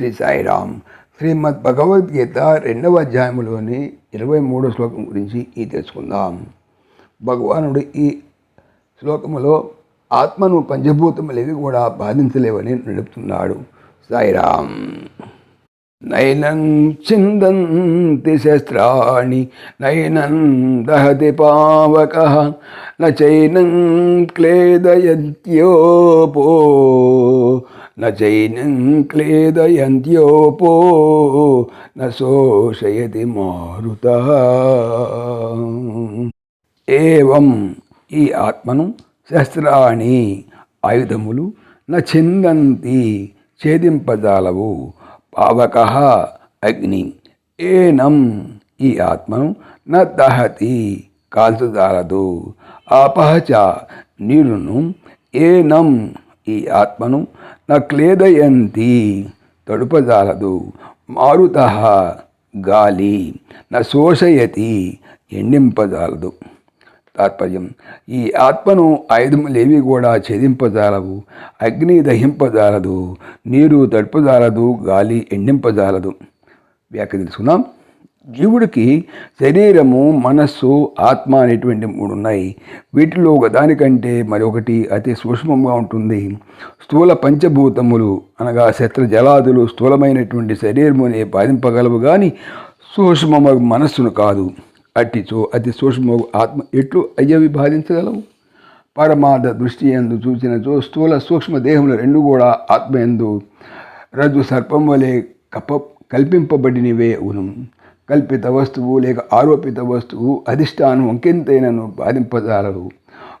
శ్రీ సాయిరామ్. శ్రీమద్ భగవద్గీత రెండవ అధ్యాయంలోని ఇరవై మూడో శ్లోకం గురించి ఈ తెలుసుకుందాం. భగవానుడు ఈ శ్లోకములో ఆత్మను పంచభూతములేవి కూడా బాధించలేవని నడుపుతున్నాడు. సాయిరామ్. నైనం చిందంతి శస్త్రాణి నైనం దహతి పావక నైనం క్లేదయంత్యోపో నైనం క్లేదయంత్యోపో నోషయతి మారుత. ఏవం ఈ ఆత్మను శస్త్రాణి ఆయుధములు న చిందంతి ఛేదింపజాలవు. పావక అగ్ని. ఏనం ఈ ఆత్మను నహతి కాల్చజాలదు. ఆపహచ నీరును ఏనం ఈ ఆత్మను న క్లేదయంతి తడుపజాలదు. మారుత గాలి న శోషయతి ఎండింపజాలదు. తాత్పర్యం ఈ ఆత్మను ఆయుధములేవి కూడా ఛేదింపజాలవు. అగ్ని దహింపజాలదు నీరు తడుపజాలదు గాలి ఎండింపజాలదు. వ్యాఖ్య తెలుసుకుందాం. జీవుడికి శరీరము మనస్సు ఆత్మ అనేటువంటి మూడు ఉన్నాయి. వీటిలో ఒకదానికంటే మరొకటి అతి సూక్ష్మంగా ఉంటుంది. స్థూల పంచభూతములు అనగా శస్త్ర జలాదులు స్థూలమైనటువంటి శరీరమునే బాధింపగలవు కానీ సూక్ష్మ మనస్సును కాదు. అట్టిచో అతి సూక్ష్మ ఆత్మ ఎట్లు అయ్యవి బాధించగలవు? పరమార్థ దృష్టి ఎందు చూసినచో స్థూల సూక్ష్మ దేహములు రెండు కూడా ఆత్మ ఎందు రజు సర్పం వలె కప్ప కల్పింపబడినవే ఉను. కల్పిత వస్తువు లేక ఆరోపిత వస్తువు అధిష్టానం ఇంకెంతైనను బాధింపజాలరు.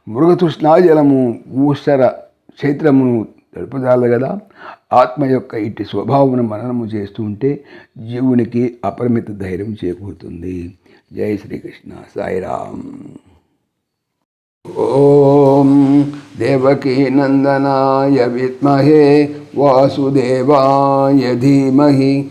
మృగతృష్ణాజలము ఊషర క్షేత్రమును తడుపజాలదు కదా ఆత్మ యొక్క ఇట్టి స్వభావమును మననము చేస్తుంటే జీవునికి అపరిమిత ధైర్యం చేకూరుతుంది. జై శ్రీకృష్ణ. సాయిరామ్. ఓం దేవకీ నందనాయ విద్మహే వాసుదేవాయ ధీమహి